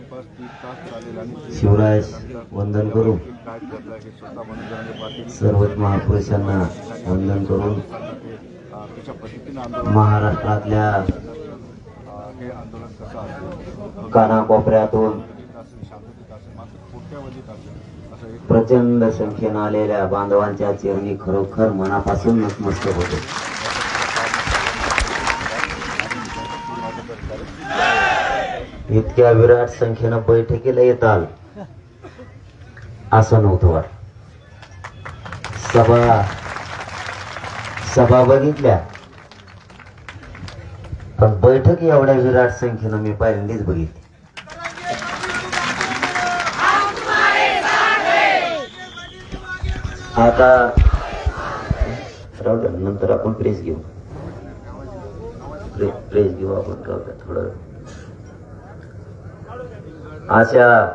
जवळपास तीस तास चालेल आणि ते शिवराय वंदन करू. सर्वच महापुरुषांना वंदन करून ते, अं, कशा पद्धतीनं आंदोलन महाराष्ट्रातल्या अं, हे आंदोलन कसं असेल? कानाकोपऱ्यातून असेल शांततेत असेल मात्र कोट्यावधीत असेल असं एक प्रचंड संख्येनं आलेल्या बांधवांच्या चरणी खरोखर मनापासून नतमस्तक होतो. इतक्या विराट संख्येनं बैठकीला येताल. असं नव्हतं वाट सभा सभा बघितल्या. पण बैठक एवढ्या विराट संख्येनं मी पहिल्यांदीच बघितली. आता राहू द्या नंतर आपण प्रेस घेऊ. प्रेस घेऊ आपण राहू द्या थोडं. अशा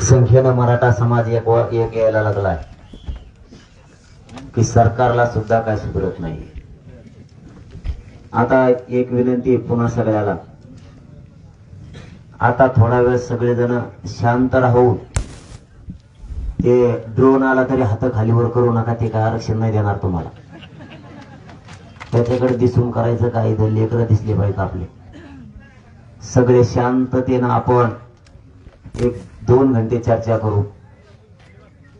संख्येनं मराठा समाज एक व- एक यायला लागलाय. की सरकारला सुद्धा काय सुधरत नाही. आता एक विनंती पुन्हा सगळ्याला. आता थोडा वेळ सगळेजण शांत राहून ते ड्रोन आला तरी हात खालीवर करू नका ते काय आरक्षण नाही देणार तुम्हाला. त्याच्याकडे दिसून करायचं काय? इथं लेकरं दिसले पाहिजे आपले. सगळे शांततेनं आपण एक दोन घंटे चर्चा करू.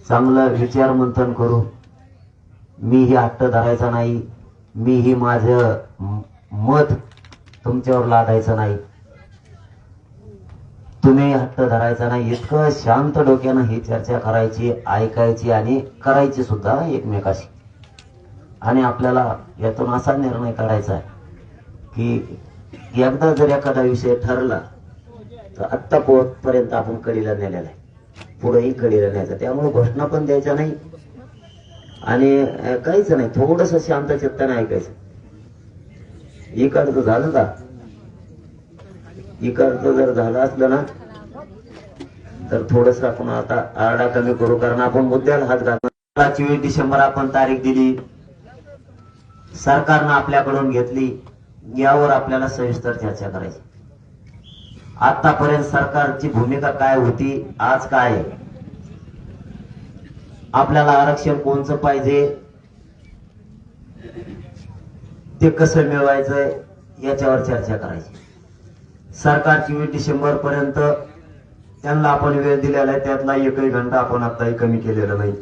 चांगलं विचार मंथन करू. मी ही हट्ट धरायचा नाही. मी ही माझं मत तुमच्यावर लादायचं नाही. तुम्ही हट्ट धरायचा नाही. इतकं शांत डोक्यानं ही चर्चा करायची ऐकायची आणि करायची सुद्धा एकमेकाशी. आणि आपल्याला यातून असा निर्णय काढायचा आहे की एकदा जर एखादा विषय ठरला तर आत्ता पर्यंत आपण कडीला नेलेला आहे. पुढेही कडीला न्यायचा. त्यामुळे घोषणा पण द्यायच्या नाही. आणि काहीच नाही. थोडस शांत चित्ताने ऐकायचं. इकडचं झालं का इकडचं जर झालं असलं ना तर थोडस आपण आता आरडा कमी करू. कारण आपण मुद्द्याला हात घालणार चोवीस डिसेंबर आपण तारीख दिली. सरकारनं आपल्याकडून घेतली. यावर आपल्याला सविस्तर चर्चा करायची. आतापर्यंत सरकारची भूमिका काय होती आज काय आहे? आपल्याला आरक्षण कोणचं पाहिजे? ते कसं मिळवायचं याच्यावर चर्चा करायची. सरकारची वीस डिसेंबर पर्यंत त्यांना आपण वेळ दिलेला आहे त्यातला एकही घंटा आपण आताही कमी केलेला नाही.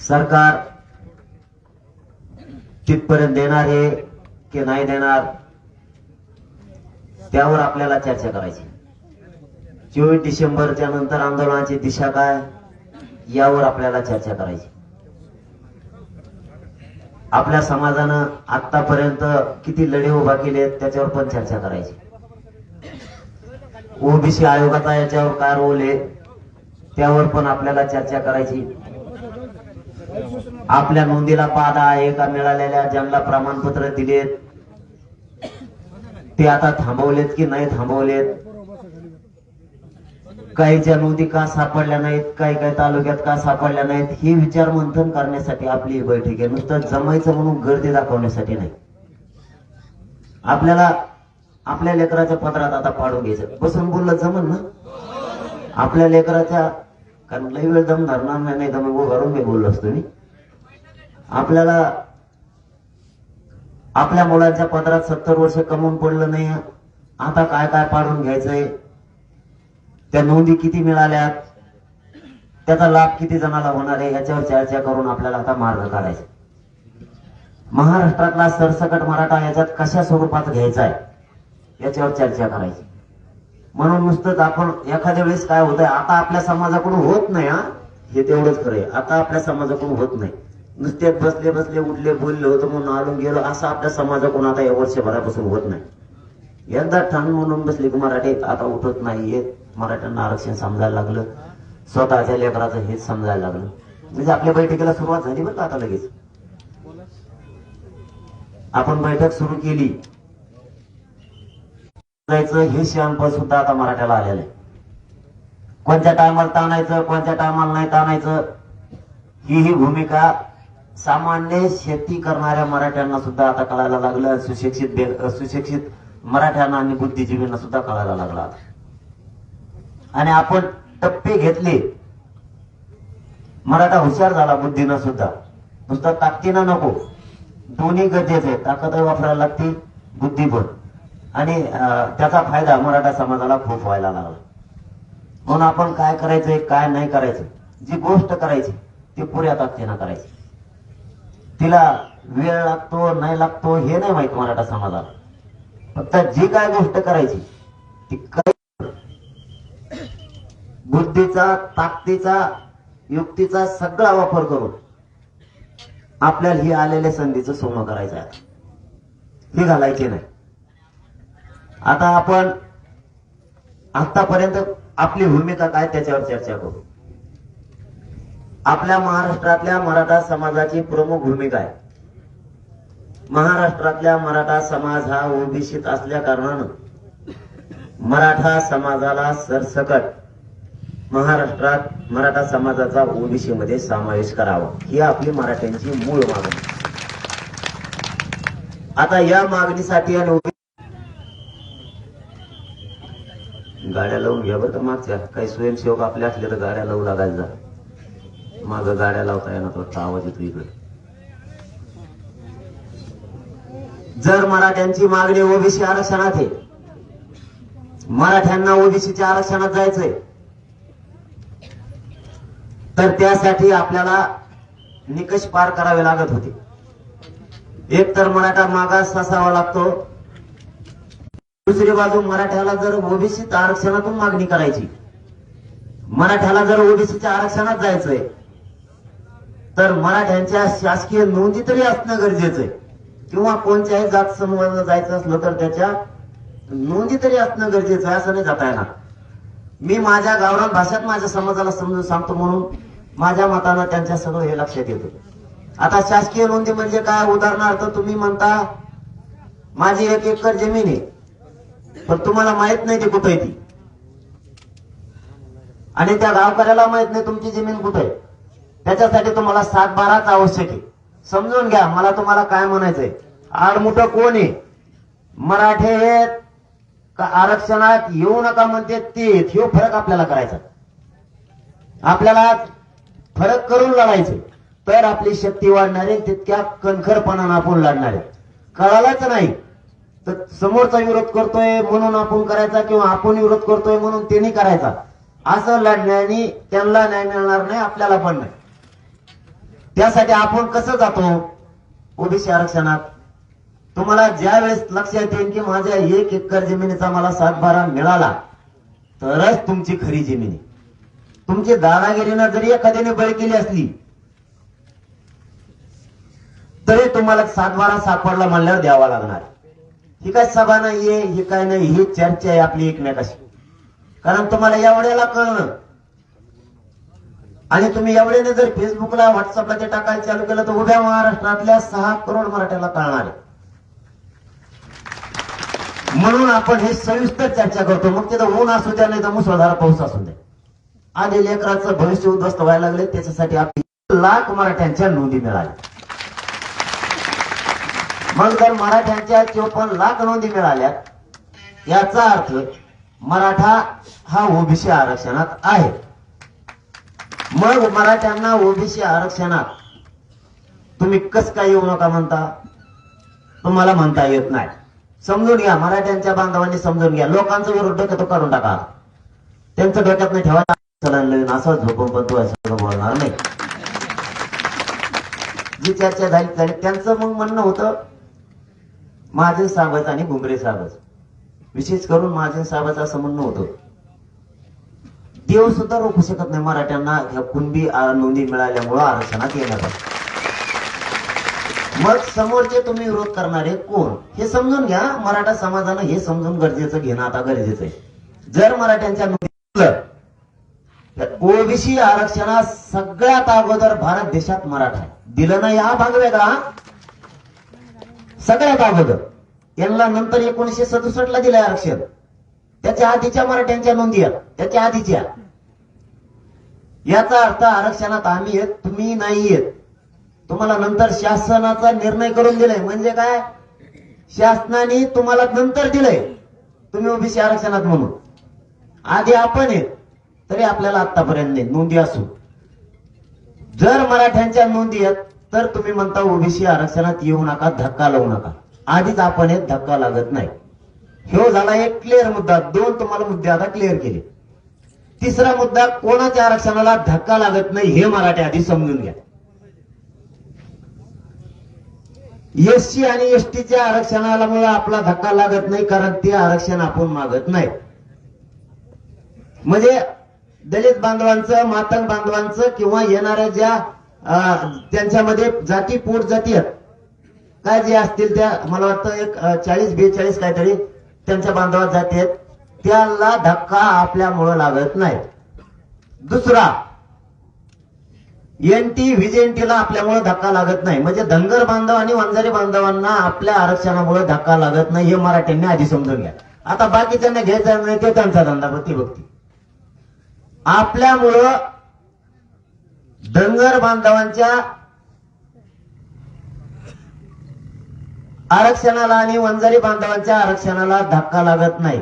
सरकार तिथपर्यंत देणार आहे. की नाही देणार? त्यावर आपल्याला चर्चा करायची. चोवीस डिसेंबरच्या नंतर आंदोलनाची दिशा काय? यावर आपल्याला चर्चा करायची. आपल्या समाजानं आतापर्यंत किती लढे उभा केले त्याच्यावर पण चर्चा करायची. ओबीसी आयोगाचा याच्यावर काय रोल आहे त्यावर पण आपल्याला चर्चा करायची. आपल्या नोंदीला पादा आहे का मिळालेल्या ज्यांना प्रमाणपत्र दिलेत ते आता थांबवलेत की नाही थांबवलेत? काहीच्या नोंदी का सापडल्या नाहीत? काही काही तालुक्यात का सापडल्या नाहीत? हे विचार मंथन करण्यासाठी आपली ही बैठक आहे. नुसतं जमायचं म्हणून गर्दी दाखवण्यासाठी नाही. आपल्याला आपल्या लेकराच्या पत्रात आता पाडून घ्यायचं. बसून बोललं जमन ना? आपल्या लेकराच्या कारण लई वेळ दम धरणार नाही नाही दम उभारून मी बोललो असतो मी. आपल्याला आपल्या मुलांच्या पदरात सत्तर वर्ष कमवून पडलं नाही. आता काय काय पाडून घ्यायचंय? त्या नोंदी किती मिळाल्यात? त्याचा लाभ किती जणाला होणार आहे? याच्यावर चर्चा करून आपल्याला आता मार्ग काढायचा. महाराष्ट्रातला सरसकट मराठा याच्यात कशा स्वरूपात घ्यायचा आहे याच्यावर चर्चा करायची. म्हणून नुसतंच आपण एखाद्या वेळेस काय होतंय? आता आपल्या समाजाकडून होत नाही हा? हे तेवढंच आहे आता आपल्या समाजाकडून होत नाही. नुसते बसले बसले उठले बोलले होतं म्हणून आडून गेलो. असं आपल्या समाजाकडून आता या वर्षभरापासून होत नाही. एकदा ठाण म्हणून बसले की मराठी आता उठत नाहीये. मराठ्यांना आरक्षण समजायला लागलं. स्वतःच्या लेकराचं हेच समजायला लागलं. म्हणजे आपल्या बैठकीला सुरुवात झाली बरं का आता लगेच? आपण बैठक सुरू केली. जायचं हे शहाणपण सुद्धा आता मराठ्याला आलेलं आहे. कोणत्या टायमाला ताणायचं कोणत्या टायमाला नाही ताणायचं ही ही भूमिका सामान्य शेती करणाऱ्या मराठ्यांना सुद्धा आता कळायला लागलं. सुशिक्षित सुशिक्षित मराठ्यांना आणि बुद्धिजीवींना सुद्धा कळायला लागला आणि आपण टप्पे घेतले. मराठा हुशार झाला बुद्धीनं सुद्धा. नुसतं ताकदीनं नको. दोन्ही गरजेचे आहे ताकदही वापरायला लागते बुद्धी पण. आणि त्याचा फायदा मराठा समाजाला खूप व्हायला लागला. म्हणून आपण काय करायचंय काय नाही करायचं जी गोष्ट करायची ती पुऱ्या ताकदीनं करायची. तिला वेळ लागतो नाही लागतो हे नाही माहीत मराठा समाजाला. फक्त जी काय गोष्ट करायची ती काय बुद्धीचा ताकदीचा युक्तीचा सगळा वापर करून आपल्याला ही आलेल्या संधीचं सोनं करायचं आहे ही घालायची नाही. आता आपण आतापर्यंत आपली भूमिका काय त्याच्यावर चर्चा करू. आपल्या महाराष्ट्रातल्या मराठा समाजाची प्रमुख भूमिका आहे. महाराष्ट्रातल्या मराठा समाज हा ओबीसीत असल्या कारणानं मराठा समाजाला सरसकट महाराष्ट्रात मराठा समाजाचा ओबीसी मध्ये समावेश करावा ही आपली मराठ्यांची मूळ मागणी. आता या मागणीसाठी आणि गाड्या लावून घ्या बरं का मागच्या. काही स्वयंसेवक आपले असले तर गाड्या लावू लागायला जा. माग गाड्या लावता येणार तो आवाज येतो इकडे. जर मराठ्यांची मागणी ओबीसी आरक्षणात आहे मराठ्यांना ओबीसीच्या आरक्षणात जायचंय तर त्यासाठी आपल्याला निकष पार करावे लागत होते. एक तर मराठा मागास असावा लागतो. दुसरी बाजू मराठ्याला जर ओबीसी आरक्षणातून मागणी करायची मराठ्याला जर ओबीसीच्या आरक्षणात जायचंय तर मराठ्यांच्या शासकीय नोंदी तरी असणं गरजेचं आहे. किंवा कोणत्याही जात समूहाला जायचं असलं तर त्याच्या नोंदी तरी असणं गरजेचं आहे असं नाही जाता येणार. मी माझ्या गावरान भाषेत माझ्या समाजाला समजून सांगतो म्हणून माझ्या मतानं त्यांच्या सगळं हे लक्षात येतं. आता शासकीय नोंदी म्हणजे काय? उदाहरणार्थ तुम्ही म्हणता माझी एक एकर जमीन आहे पण तुम्हाला माहीत नाही ती कुठे आहे ती. आणि त्या गावकऱ्याला माहीत नाही तुमची जमीन कुठे आहे. त्याच्यासाठी तुम्हाला सात बाराच आवश्यक आहे. समजून घ्या मला तुम्हाला काय म्हणायचंय. आडमुठ कोण आहे? मराठे आहेत आरक्षणात? येऊ नका म्हणते ते हे फरक आपल्याला करायचा. आपल्याला फरक करून लढायचे तर आपली शक्ती वाढणार आहे तितक्या कणखरपणानं आपण लढणार. आहे नाही. तर समोरचा विरोध करतोय म्हणून आपण करायचा किंवा आपण विरोध करतोय म्हणून त्यांनी करायचा. असं लढण्याने त्यांना न्याय मिळणार नाही आपल्याला पण नाही. त्यासाठी आपण कसं जातो? ओबीसी आरक्षणात. तुम्हाला ज्या वेळेस लक्षात येईल की माझ्या एक एकर जमिनीचा मला सातबारा मिळाला तरच तुमची खरी जमिनी. तुमची दादागिरीनं जरी एखाद्याने बळी केली असली तरी तुम्हाला सातबारा सापडला म्हणल्यावर द्यावा लागणार. ही काय सभा नाहीये ही काय नाही ही चर्चा आहे आपली एकमेकाशी. कारण तुम्हाला एवढ्याला कळणं आणि तुम्ही एवढ्याने जर फेसबुकला व्हॉट्सअपला ते टाकायला चालू केलं तर उभ्या महाराष्ट्रातल्या सहा करोड मराठ्याला कळणार म्हणून आपण हे सविस्तर चर्चा करतो. मग तिथं ऊन असू द्या नाही तर मुसळधार पाऊस असू द्या. आधी लेकराचं भविष्य उद्ध्वस्त व्हायला लागले त्याच्यासाठी आपली लाख मराठ्यांच्या नोंदी मिळाल्या. मग जर मराठ्यांच्या चोपन्न लाख नोंदी मिळाल्या याचा अर्थ मराठा हा ओबीसी आरक्षणात आहे. मग मराठ्यांना ओबीसी आरक्षणात तुम्ही कस काय येऊ नका म्हणता? तुम्हाला म्हणता येत नाही. समजून घ्या मराठ्यांच्या बांधवांनी समजून घ्या. लोकांचं विरोध डोक्यात काढून टाका? त्यांचं डोक्यात नाही ठेवायला नवीन असं झोपून पण तू असं बोलणार नाही. जी चर्चा झाली झाली त्यांचं मग म्हणणं होतं महाजन साहेबच आणि घुमरे साहेबच. विशेष करून महाजन साहेबाचं असं म्हणणं होतं. देव सुद्धा रोखू शकत नाही मराठ्यांना. ह्या कुणबी नोंदी मिळाल्यामुळं आरक्षणात येण्याचा मग समोरचे तुम्ही विरोध करणारे कोण? हे समजून घ्या. मराठा समाजानं हे समजून गरजेचं घेणं आता गरजेचं आहे. जर मराठ्यांच्या नोंदी ओबीसी आरक्षणात सगळ्यात अगोदर भारत देशात मराठा दिलं नाही हा भाग वेगळा. सगळ्यात अगोदर. यांना नंतर एकोणीशे सदुसष्ट ला दिलं आरक्षण. त्याच्या आधीच्या मराठ्यांच्या नोंदी आहेत. त्याच्या आधीच्या. याचा अर्थ आरक्षणात आम्ही येत तुम्ही नाही येत तुम्हाला नंतर शासनाचा निर्णय करून दिलाय. म्हणजे काय? शासनाने तुम्हाला नंतर दिलंय. तुम्ही ओबीसी आरक्षणात म्हणून. आधी आपण येत तरी आपल्याला आतापर्यंत नाही. नोंदी असू. जर मराठ्यांच्या नोंदी आहेत तर तुम्ही म्हणता ओबीसी आरक्षणात येऊ नका धक्का लावू नका. आधीच आपण आहेत धक्का लागत नाही. ह्यो झाला एक क्लिअर मुद्दा. दोन तुम्हाला मुद्दे आता क्लिअर केले. तिसरा मुद्दा कोणाच्या आरक्षणाला धक्का लागत नाही हे मराठी आधी समजून घ्या. एससी आणि एसटीच्या आरक्षणाला मुळे आपला धक्का लागत नाही कारण ते आरक्षण आपण मागत नाही. म्हणजे दलित बांधवांचं मातंग बांधवांचं किंवा येणाऱ्या ज्या त्यांच्यामध्ये जाती पोट जाती आहेत काय जे असतील त्या मला वाटतं एक चाळीस बेचाळीस काहीतरी त्यांच्या बांधवात जाती आहेत. त्याला धक्का आपल्यामुळं लागत नाही. दुसरा एनटी व्हिजेंटीला आपल्यामुळे धक्का लागत नाही. म्हणजे धनगर बांधव आणि वंजारी बांधवांना आपल्या आरक्षणामुळे धक्का लागत नाही हे मराठ्यांनी आधी समजून घ्या. आता बाकीच्यांना घ्यायचा नाही ते त्यांचा धंदा प्रतिभक्ती. आपल्यामुळं धनगर बांधवांच्या आरक्षणाला आणि वंजारी बांधवांच्या आरक्षणाला धक्का लागत नाही.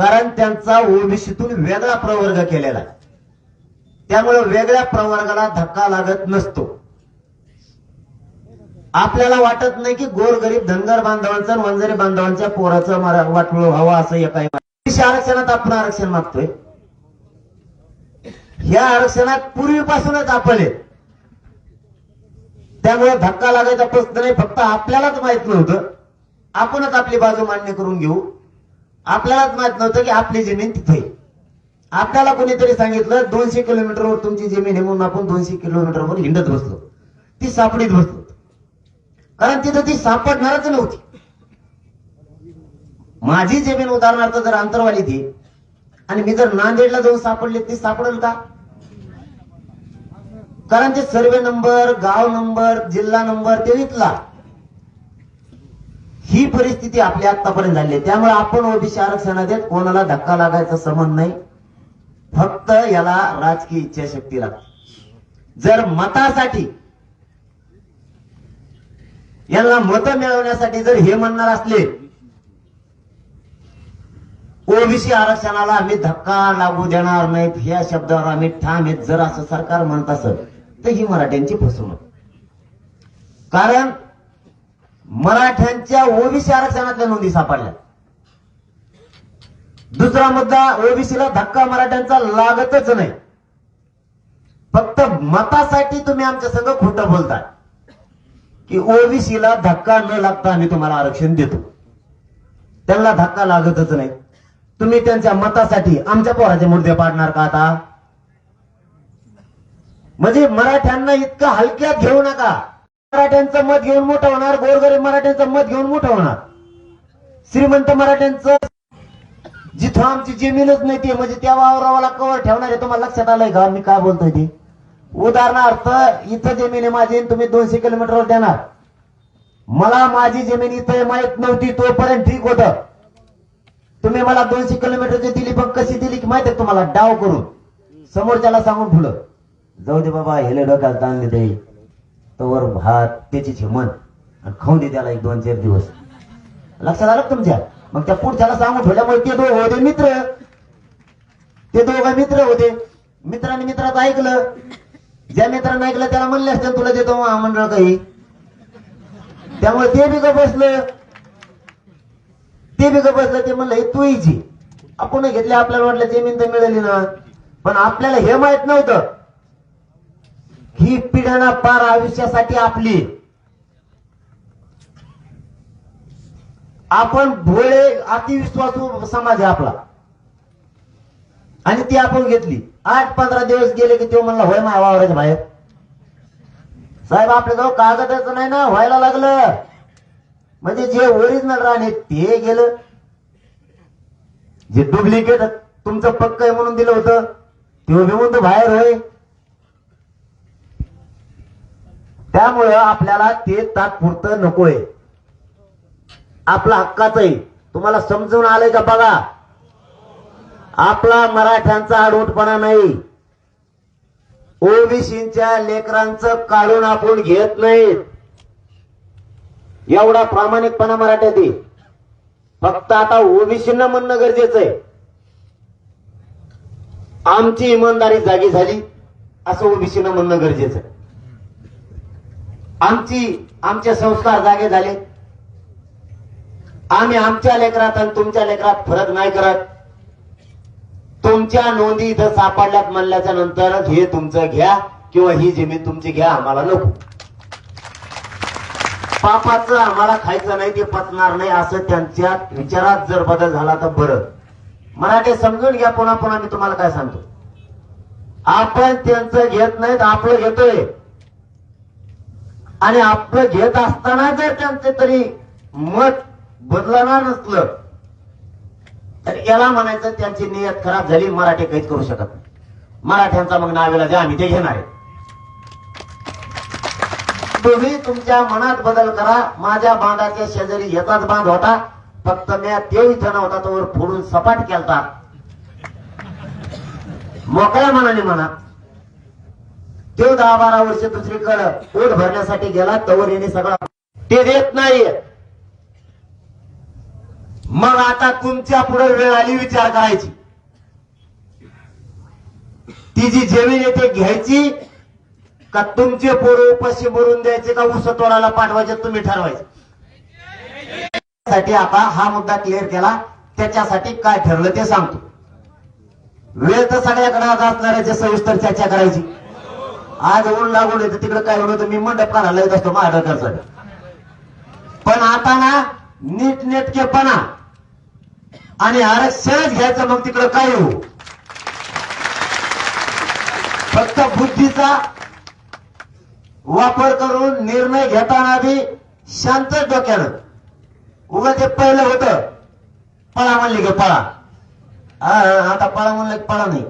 कारण त्यांचा ओबीसीतून वेगळा प्रवर्ग केलेला आहे. त्यामुळे वेगळ्या प्रवर्गाला धक्का लागत नसतो. आपल्याला वाटत नाही की गोरगरीब धनगर बांधवांचं आणि वंजारी बांधवांच्या पोराचं मरा- वाटोळं व्हावं असं एका ओबीसी आरक्षणात आपण आरक्षण मागतोय. या आरक्षणात पूर्वीपासूनच आपण आहे. त्यामुळे धक्का लागायचा प्रश्न नाही फक्त आपल्यालाच माहीत नव्हतं. आपणच आपली बाजू मान्य करून घेऊ. आपल्यालाच माहीत नव्हतं की आपली जमीन तिथे आपल्याला कोणीतरी सांगितलं दोनशे किलोमीटरवर तुमची जमीन आहे म्हणून आपण दोनशे किलोमीटरवर हिंडत बसलो. ती सापडीत बसलो. कारण तिथं ती सापडणारच नव्हती. माझी जमीन उदाहरणार्थ जर अंतरवाली ती आणि मी जर नांदेडला जाऊन सापडले ती सापडेल का? कारण ते सर्वे नंबर गाव नंबर जिल्हा नंबर ते इथला. ही परिस्थिती आपली आतापर्यंत झाली आहे. त्यामुळे आपण ओबीसी आरक्षणात कोणाला धक्का लागायचा संबंध नाही. फक्त याला राजकीय इच्छाशक्ती लागते. जर मतासाठी यांना मत मिळवण्यासाठी जर हे म्हणणार असले ओबीसी आरक्षणाला आम्ही धक्का लागू देणार नाहीत ह्या शब्दावर आम्ही ठाम आहेत. जर असं सरकार म्हणत असेल तर ही मराठ्यांची फसवणूक. कारण मराठ्यांच्या ओबीसी आरक्षणातल्या नोंदी सापडल्या. दुसरा मुद्दा ओबीसीला धक्का मराठ्यांचा लागतच नाही. फक्त मतासाठी तुम्ही आमच्या संघ खोटं बोलताय. की ओबीसीला धक्का न लागता आम्ही तुम्हाला आरक्षण देतो. त्यांना धक्का लागतच नाही. तुम्ही त्यांच्या मतासाठी आमच्या पोराचे मुद्दे पाडणार का आता? म्हणजे मराठ्यांना इतकं हलक्यात घेऊ नका. मराठ्यांचं मत घेऊन मोठं होणार गोरगरीब मराठ्यांचं मत घेऊन मोठं होणार. श्रीमंत मराठ्यांचं जिथं आमची जमीनच नाही ती म्हणजे त्या वावरावाला कवर ठेवणार आहे तुम्हाला लक्षात आलंय का? मी काय बोलतोय ते? उदाहरणार्थ इथं जमीन आहे माझी तुम्ही दोनशे किलोमीटरवर देणार. मला माझी जमीन इथं माहीत नव्हती तोपर्यंत ठीक होतं. तुम्ही मला दोनशे किलोमीटरची दिली पण कशी दिली की माहिती आहे तुम्हाला? डाव करून. समोरच्याला सांगून फुलं जाऊ दे बाबा हेले डोक्याला ताणले ते तवर भात त्याची झिमन आणि खाऊन दे त्याला एक दोन चार दिवस. लक्षात आलं तुमच्या? मग त्या पुढच्याला सांगून ठेवल्यामुळे ते दोघं होते मित्र. ते दोघं मित्र होते. मित्राने मित्राचं ऐकलं. ज्या मित्राने ऐकलं त्याला म्हणले असते तुला देतो महामंडळ काही. त्यामुळे ते बी गप बसलं. ते बी गप बसलं. ते म्हणलं तू इची आपण घेतले आपल्याला वाटलं जमीन तर मिळाली ना. पण आपल्याला हे माहीत नव्हतं. ही पिढाना पार आयुष्यासाठी आपली. आपण भोळे अतिविश्वासू समाज आहे आपला. आणि ती आपण घेतली. आठ पंधरा दिवस गेले की तो म्हणला होय माझ्या वावराच्या बाहेर. साहेब आपल्याजवळ कागदच नाही ना व्हायला लागलं. म्हणजे जे ओरिजिनल राहणे ते गेलं. जे डुप्लिकेट तुमचं पक्क आहे म्हणून दिलं होतं ते बी तो बाहेर होय. त्यामुळं आपल्याला ते तात्पुरतं नकोय. आपला हक्काचं आहे. तुम्हाला समजून आलंय का बघा? आपला मराठ्यांचा आडवटपणा नाही. ओबीसीच्या लेकरांचं काढून आपण घेत नाहीत. एवढा प्रामाणिकपणा मराठ्यात आहे. फक्त आता ओबीसींना म्हणणं गरजेचं आहे. आमची इमानदारी जागी झाली असं ओबीसीनं म्हणणं गरजेचं आहे. आमची आमचे संस्कार जागे झाले. आम्ही आमच्या लेकरात आणि तुमच्या लेकरात फरक नाही करत. तुमच्या नोंदी इथं सापडल्यात म्हणल्याच्या नंतर हे तुमचं घ्या किंवा ही जमीन तुमची घ्या आम्हाला नको. पापाचं आम्हाला खायचं नाही ते पचणार नाही असं त्यांच्या विचारात जर बदल झाला तर बरं. मराठी समजून घ्या पुन्हा पुन्हा मी तुम्हाला काय सांगतो. आपण त्यांचं घेत नाहीत आपलं घेतोय. आणि आपलं घेत असताना जर त्यांचे तरी मत बदलणार नसलं तर याला म्हणायचं त्यांची नियत खराब झाली मराठी काहीच करू शकत नाही. मराठ्यांचा मग नावेला द्या आम्ही ते घेणार आहे. तुम्ही तुमच्या मनात बदल करा माझ्या बांधाच्या शेजारी येताच बांध होता फक्त मी ते इथं नव्हता तोवर फोडून सपाट केलता. मोकळ्या मनाने म्हणा. देव दहा बारा वर्ष दुसरीकडे पोट भरण्यासाठी गेला तवर येणे सगळा ते देत नाही मग आता तुमच्यापुढे वेळ आली विचार करायची. ती जी जमीन येते घ्यायची का तुमचे पोरं उपाशी भरून द्यायचे का उस तोडायला पाठवायचे तुम्ही ठरवायचे? साठी आता हा मुद्दा क्लिअर केला. त्याच्यासाठी काय ठरलं ते सांगतो. वेळ तर सगळ्याकडे आज असणाऱ्याची सविस्तर चर्चा करायची. आज ऊन लागून येतं तिकडे काय होतं मी मंडप काढायला येत असतो महाराष्ट्रासाठी पण आता ना नीट नेटकेपणा आणि आरक्षणच घ्यायचं मग तिकडं काय हो फक्त बुद्धीचा वापर करून निर्णय घेताना बी शांत डोक्यानं. उगा ते पहिलं होतं. पळा म्हणले ग पळा. हा, आता पळा म्हणलं की पळा नाही.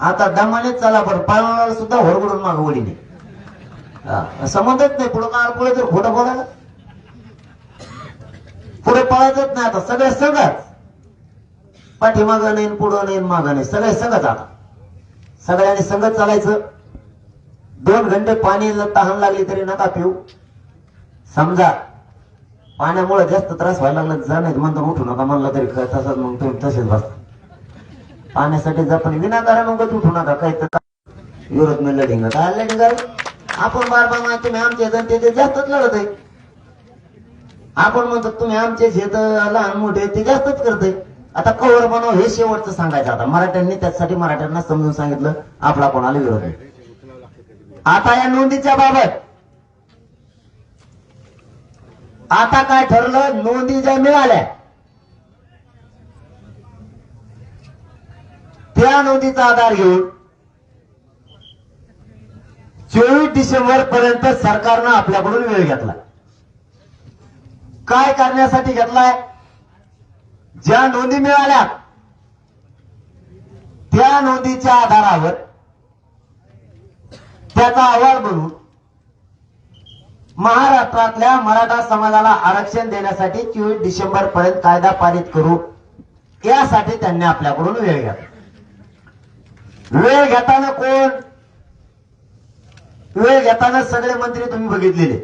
आता दमानेच चला पण पाळणाला सुद्धा होरगडून माग नाही समजत नाही पुढं काळ पुढे तर खोटं बोलायला. पुढे पळायचंच नाही आता सगळे सगळंच. पाठीमाग नाही पुढं नाही माग नाही सगळे सगळंच आता. सगळ्यांनी संगत चालायचं. दोन घंटे पाणी तहान लागली तरी नका पिऊ. समजा पाण्यामुळे जास्त त्रास व्हायला लागला जा नाही म्हणतो उठू नका म्हणलं तरी तसंच मग तुम्ही तसेच बसता पाण्यासाठी जा पण विनाकारण उगत उठू नका काही तर विरोध मी लढिंग काय लढिंग आपण बार बार तुम्ही आमचे जनतेचे जास्तच लढत आहे. आपण म्हणतो तुम्ही आमचे शेत लहान मोठे ते जास्तच करते आता कवर बनव हे शेवटचं सांगायचं आता. मराठ्यांनी त्यासाठी मराठ्यांना समजून सांगितलं आपला कोणाला विरोध? आहे आता या नोंदीच्या बाबत. आता काय ठरलं? नोंदी ज्या मिळाल्या त्या नोंदीचा आधार घेऊन चोवीस डिसेंबर पर्यंत सरकारनं आपल्याकडून वेळ घेतला. काय करण्यासाठी घेतलाय? ज्या नोंदी मिळाल्या त्या नोंदीच्या आधारावर त्याचा अहवाल बनवून महाराष्ट्रातल्या मराठा समाजाला आरक्षण देण्यासाठी चोवीस डिसेंबर पर्यंत कायदा पारित करू यासाठी त्यांनी आपल्याकडून वेळ घेतला. वेळ घेताना कोण? वेळ घेताना सगळे मंत्री तुम्ही बघितलेले.